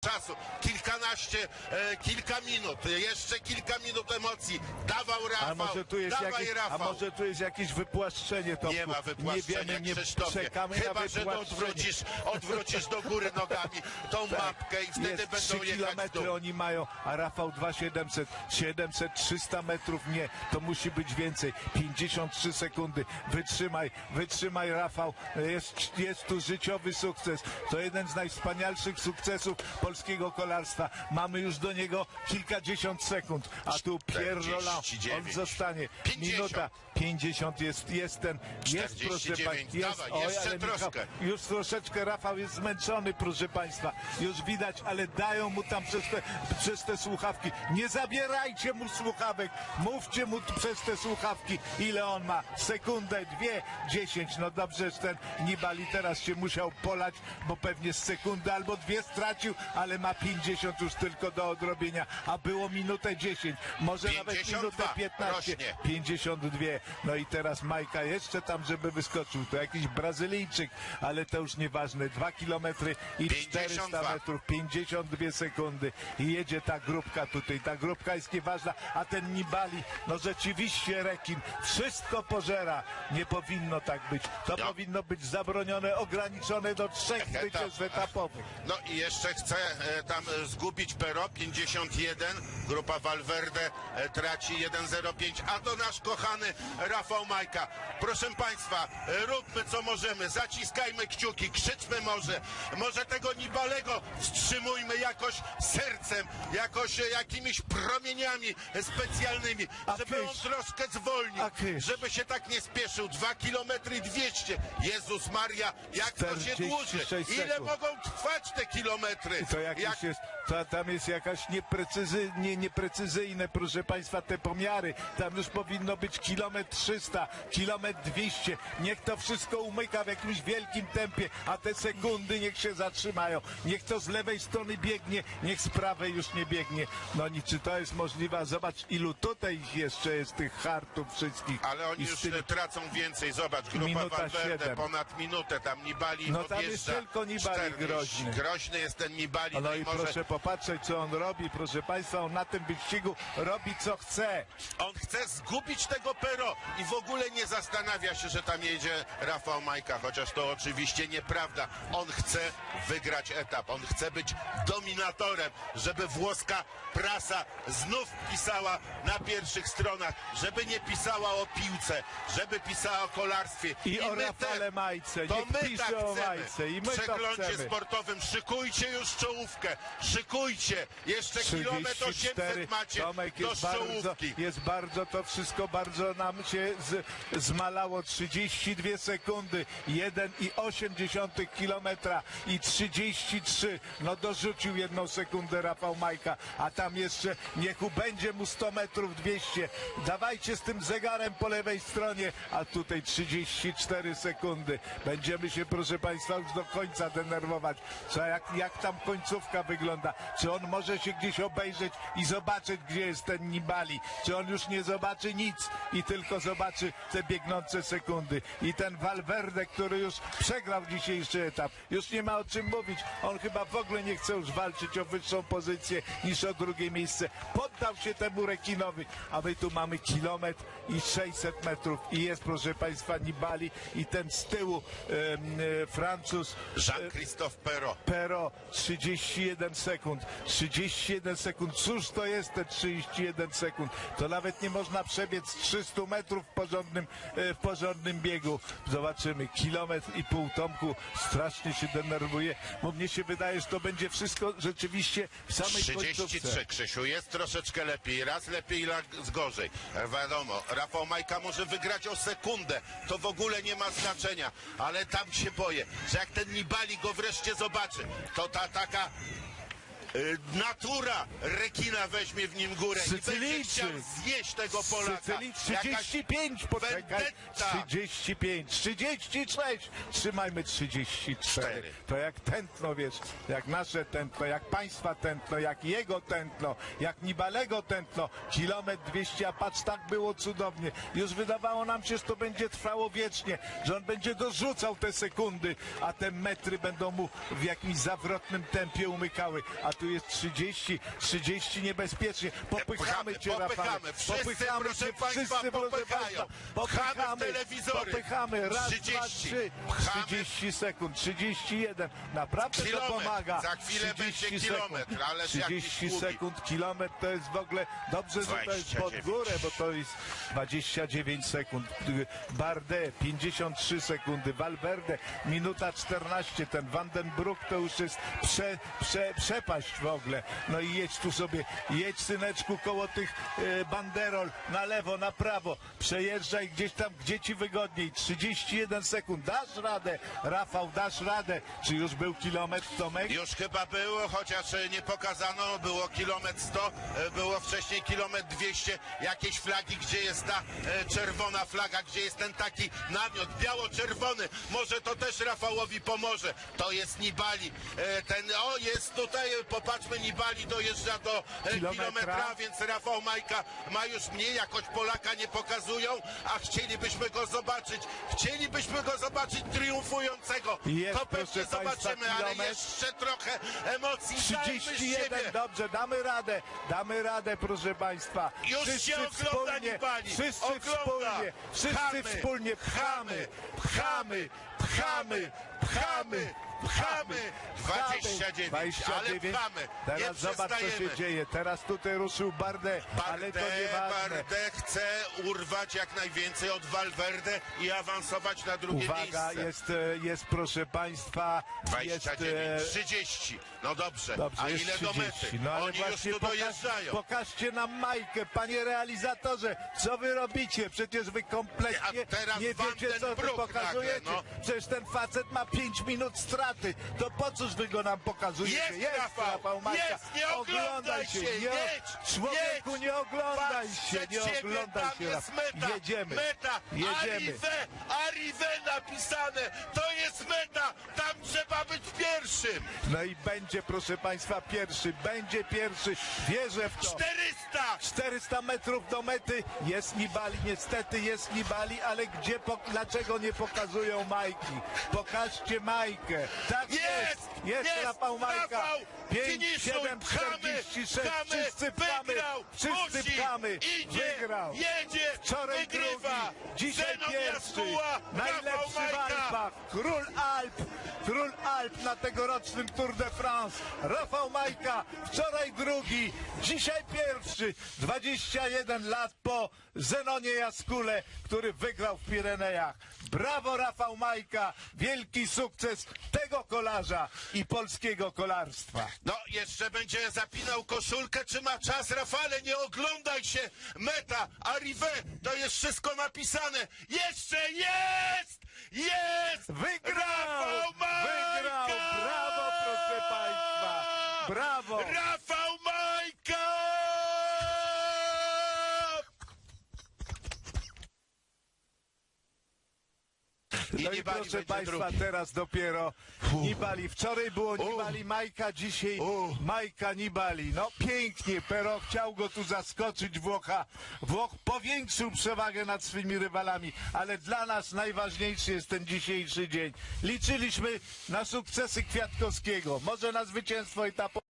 czasu, kilkanaście, e, kilka minut, jeszcze kilka minut emocji. Dawał Rafał, A może tu jest dawaj jakieś, Rafał. a może tu jest jakieś wypłaszczenie to Nie ma wypłaszczenia, Nie wiemy, nie Krzysztofie. Chyba, że wypłaszczenie. odwrócisz, odwrócisz do góry nogami tą mapkę i wtedy jest będą 3 jechać kilometry oni mają, a Rafał 2700, 700, 300 metrów nie, to musi być więcej, 53 sekundy, wytrzymaj, wytrzymaj Rafał, jest, jest tu życiowy sukces, to jeden z najwspanialszych sukcesów polskiego kolarstwa, mamy już do niego kilkadziesiąt sekund, a tu Pierre Roland, on 49. zostanie, 50. minuta 50 jest, jest ten, jest proszę 49. Państwa, jest, Dawaj, jeszcze ale Michał, troszkę. już troszeczkę Rafał jest zmęczony, proszę Państwa. Już widać, ale dają mu tam przez te, przez te słuchawki. Nie zabierajcie mu słuchawek. Mówcie mu przez te słuchawki, ile on ma. Sekundę, dwie, dziesięć. No dobrze, że ten Nibali teraz się musiał polać, bo pewnie z sekundy albo dwie stracił, ale ma 50 już tylko do odrobienia. A było minutę 10, może nawet 52 minutę 15. rośnie. 52. No i teraz Majka jeszcze tam, żeby wyskoczył. To jakiś Brazylijczyk, ale to już nieważne. 2 kilometry i 400 52. metrów, 52 sekundy. I jedzie ta grupka tutaj. Ta grupka jest nieważna, a ten Nibali, no rzeczywiście rekin. Wszystko pożera. Nie powinno tak być. To Ja- powinno być zabronione, ograniczone do trzech zwycięstw etapowych. No i jeszcze chce e, tam e, zgubić Pero 51. Grupa Valverde e, traci 1.05. A to nasz kochany Rafał Majka. Proszę Państwa, e, róbmy co możemy. Zaciskajmy kciuki, krzyczmy może. Może tego Nibalego wstrzymujmy jakoś sercem, jakoś e, jakimiś promieniami e, specjalnymi, żeby on troszkę zwolnił, żeby się tak nie spieszył. 2 km i 200. Jezus Maria, jak to się 46 dłuży? Ile mogą trwać te kilometry? To jakiś Jak- jest, to, tam jest jakaś nieprecyzy, nie, nieprecyzyjne, proszę Państwa, te pomiary. Tam już powinno być kilometr 300, kilometr 200. Niech to wszystko umyka w jakimś wielkim tempie, a te sekundy niech się zatrzymają. Niech to z lewej strony biegnie, niech z prawej już nie biegnie. No nic, czy to jest możliwe? Zobacz, ilu tutaj jeszcze jest, tych hartów wszystkich. Ale oni już tym- e, tracą więcej. Zobacz, grupa Minuta Valverde siedem. ponad minutę, tam Nibali No tam jest tylko Nibali 40. groźny. Groźny jest ten Nibali. No i może proszę popatrzeć, co on robi, proszę Państwa, on na tym wyścigu robi co chce. on chce zgubić tego Pero i w ogóle nie zastanawia się, że tam jedzie Rafał Majka, chociaż to oczywiście nieprawda. On chce wygrać etap, on chce być dominatorem, żeby włoska prasa znów pisała na pierwszych stronach, żeby nie pisała o piłce, żeby pisała o kolarstwie. I o my Rafale Majce. To Niech my tak o chcemy. I my w przeglądzie sportowym szykujcie już czołówkę, szykujcie. Jeszcze kilometr 34 800 macie Tomek do jest bardzo, jest bardzo, to wszystko bardzo nam się z, zmalało. 32 sekundy, 1,8 kilometra i 33. No dorzucił jedną sekundę Rafał Majka, a tam jeszcze niech będzie mu 100 metrów 200. Dawajcie z tym zegarem po lewej stronie, a tutaj 34 sekundy. Będziemy się, proszę Państwa, już do końca denerwować. Co, jak, jak tam końcówka wygląda? Czy on może się gdzieś obejrzeć i zobaczyć, gdzie jest ten Nibali? Czy on już nie zobaczy nic i tylko zobaczy te biegnące sekundy? I ten Valverde, który już przegrał dzisiejszy etap, już nie ma o czym mówić. On chyba w ogóle nie chce już walczyć o wyższą pozycję niż o drugie miejsce. Poddał się temu rekinowi, a my tu mamy kilometr i 600 metrów i jest, proszę Państwa, Nibali i ten z tyłu em, e, Francuz e, Jean-Christophe Pero. Pero 31 sekund. 31 sekund. Cóż to jest te 31 sekund? To nawet nie można przebiec 300 metrów w porządnym, e, w porządnym biegu. Zobaczymy. Kilometr i pół Tomku strasznie się denerwuje, bo mnie się wydaje, że to będzie wszystko rzeczywiście w samej 33 końcówce. Krzysiu, jest troszeczkę lepiej, raz lepiej, raz gorzej. Wiadomo, Rafał Majka może wygrać o sekundę, to w ogóle nie ma znaczenia, ale tam się boję, że jak ten Nibali go wreszcie zobaczy, to ta taka natura rekina weźmie w nim górę i będzie Sycylijczyk. chciał zjeść tego Polaka. Sycylii Jakaś 35, poczekaj. vendetta. 35, 36, trzymajmy 34. Cztery. To jak tętno, wiesz, jak nasze tętno, jak państwa tętno, jak jego tętno, jak Nibalego tętno. Kilometr 200, a patrz, tak było cudownie. Już wydawało nam się, że to będzie trwało wiecznie, że on będzie dorzucał te sekundy, a te metry będą mu w jakimś zawrotnym tempie umykały. A tu jest 30, 30 niebezpiecznie. Popychamy cię, Rafale. popychamy. Wszyscy, Popychamy proszę cię, wszyscy, popychają. państwa. Pchamy w telewizory. popychamy. Raz, 30. dwa, trzy. Pchamy. 30 sekund, 31. Naprawdę to Kilometr. pomaga. Za chwilę 30 będzie kilometr, sekund. jakiś 30 kubik. sekund, kilometr to jest w ogóle dobrze, że to jest pod 29. górę, bo to jest 29 sekund. Bardet 53 sekundy, Valverde minuta 14, ten Vandenbroek to już jest prze, prze, przepaść w ogóle. No i jedź tu sobie, jedź syneczku koło tych e, banderol, na lewo, na prawo, przejeżdżaj gdzieś tam, gdzie ci wygodniej. 31 sekund, dasz radę, Rafał, dasz radę. Czy już był kilometr, Tomek? Już chyba było, chociaż e, nie pokazano, było kilometr 100, e, było wcześniej kilometr 200, jakieś flagi, gdzie jest ta e, czerwona flaga, gdzie jest ten taki namiot biało-czerwony. Może to też Rafałowi pomoże. To jest Nibali. Ten, o jest tutaj, e, popatrzmy, Nibali dojeżdża do e, Kilometra. kilometra, więc Rafał Majka ma już mniej, jakoś Polaka nie pokazują, a chcielibyśmy go zobaczyć. Chcielibyśmy go zobaczyć triumfującego. Jest, to pewnie państwa, zobaczymy, ale jeszcze trochę emocji. Dajmy z 31, siebie. dobrze, damy radę, damy radę, proszę Państwa. Już się ogląda Nibali. wszyscy Ogląda. wspólnie, wszyscy Pchamy, wspólnie pchamy, pchamy, pchamy, pchamy, pchamy. 29, ale pchamy. Teraz zobacz, co się dzieje. Teraz tutaj ruszył Bardet, ale to nieważne. Bardet chce urwać jak najwięcej od Valverde i awansować na drugie Uwaga, miejsce. jest, e, jest proszę Państwa, jest... 29, e, 30. No dobrze, Dobrze, a jest ile do 30. mety? No ale Oni już tu pokaż, dojeżdżają. pokażcie nam Majkę, panie realizatorze, co wy robicie? Przecież wy kompletnie nie wiecie, co wy pokazujecie. nagle, no. Przecież ten facet ma 5 minut straty. To po cóż wy go nam pokazujecie? Jest, Rafał, Majka. jest, nie oglądaj się, nie, jedź, Człowieku, jedź. nie oglądaj Patrz się, nie oglądaj tam się. jest Rafał. meta, Jedziemy, meta, jedziemy. Arrive, Arrive napisane, to jest meta, tam trzeba być pierwszym. No i będzie, proszę Państwa, pierwszy, będzie pierwszy, wierzę w to. 400! 400 metrów do mety. Jest Nibali, niestety jest Nibali, ale gdzie, po, dlaczego nie pokazują Majki? Pokażcie Majkę. Tak jest, Jest! jest, Jest! Rafał Majka. Rafał! 5, Finiszuj! 7, Pchamy! 46, Pchamy! wszyscy pchamy, Wygrał! wszyscy Musi! pchamy. Idzie! Wygrał. Jedzie! Wczoraj Wygrywa! drugi, dzisiaj Zenon pierwszy, najlepszy Rafał Majka! Król Alp, król Alp na tegorocznym Tour de France, Rafał Majka, wczoraj drugi, dzisiaj pierwszy, 21 lat po Zenonie Jaskule, który wygrał w Pirenejach. Brawo Rafał Majka, wielki sukces tego kolarza i polskiego kolarstwa. No, jeszcze będzie zapinał koszulkę, czy ma czas, Rafale, nie oglądaj się! Meta, Arrive, to jest wszystko napisane! Jeszcze jest! Jest! Wygrał! Majka! Wygrał! Brawo, proszę państwa! Brawo! Rafał Majka! I No i Nibali proszę Państwa, drugi. teraz dopiero Nibali. Wczoraj było Nibali Majka, dzisiaj Uff. Majka Nibali. No pięknie, Pero chciał go tu zaskoczyć Włocha. Włoch powiększył przewagę nad swymi rywalami, ale dla nas najważniejszy jest ten dzisiejszy dzień. Liczyliśmy na sukcesy Kwiatkowskiego, może na zwycięstwo etapu.